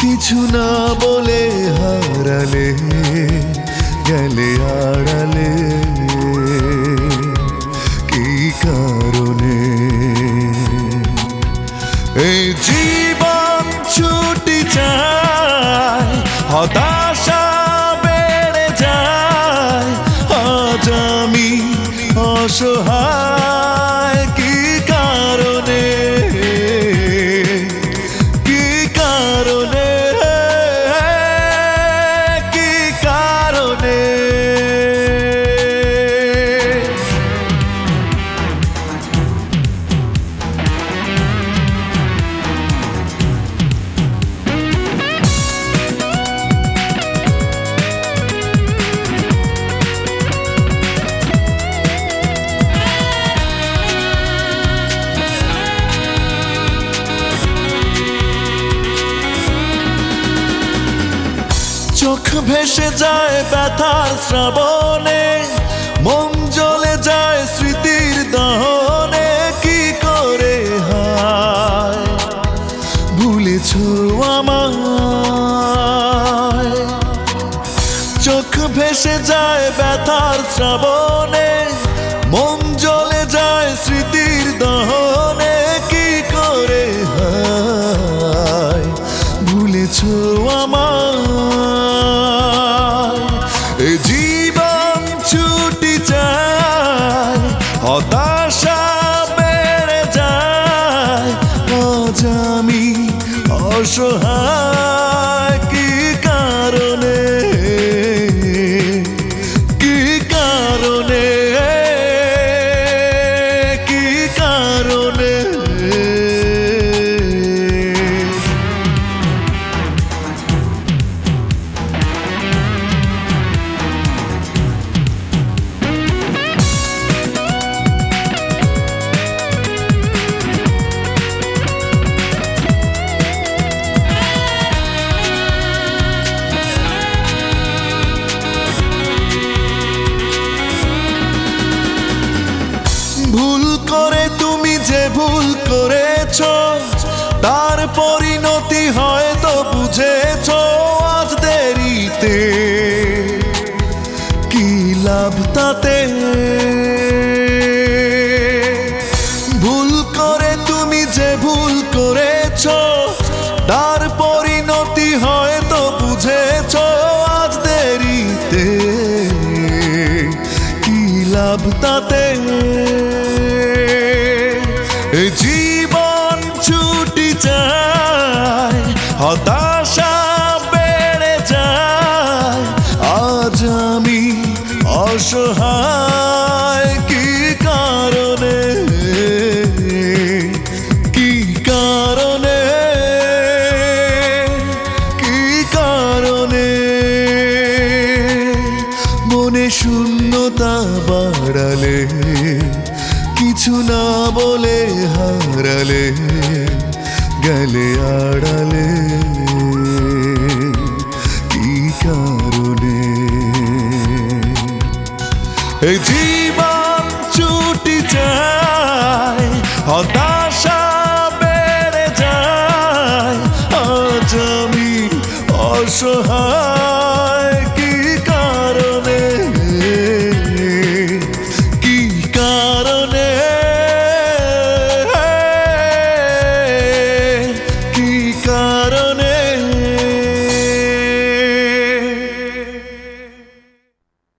কিছু না বলে হারালে, গেলে আড়ালে। কি কারণে? এই জীবন ছুটি যায় হতাশা বেড়ে যায়। আজ আমি অসহায়। ভেসে যায় ব্যথার শ্রাবণে, মন জ্বলে যায় স্মৃতির দহনে। কি করে ভুলেছ আমায়। চোখ ভেসে যায় ব্যথার শ্রাবণে, মন জ্বলে যায় স্মৃতির অসহায় কি কারণে? কি কারণে? কি কারণে? ভুল করেছ, তার পরিণতি হয়তো বুঝেছ। আজ দেরিতে কি লাভ তাতে? ভুল করে তুমি যে ভুল করেছ, তার পরিণতি হয়তো বুঝেছ। আজ দেরিতে কি লাভ তাতে? জীবন ছুটি যায় হতাশা বেড়ে যায়। আজ আমি অসহায়, কি কারণে? কি কারণে? কি কারণে? মনে শূন্যতা বাড়ালে কিছু না বলে হারালে গেলে আড়ালে। কি কারণে? জীবন ছুটি যায় হতাশা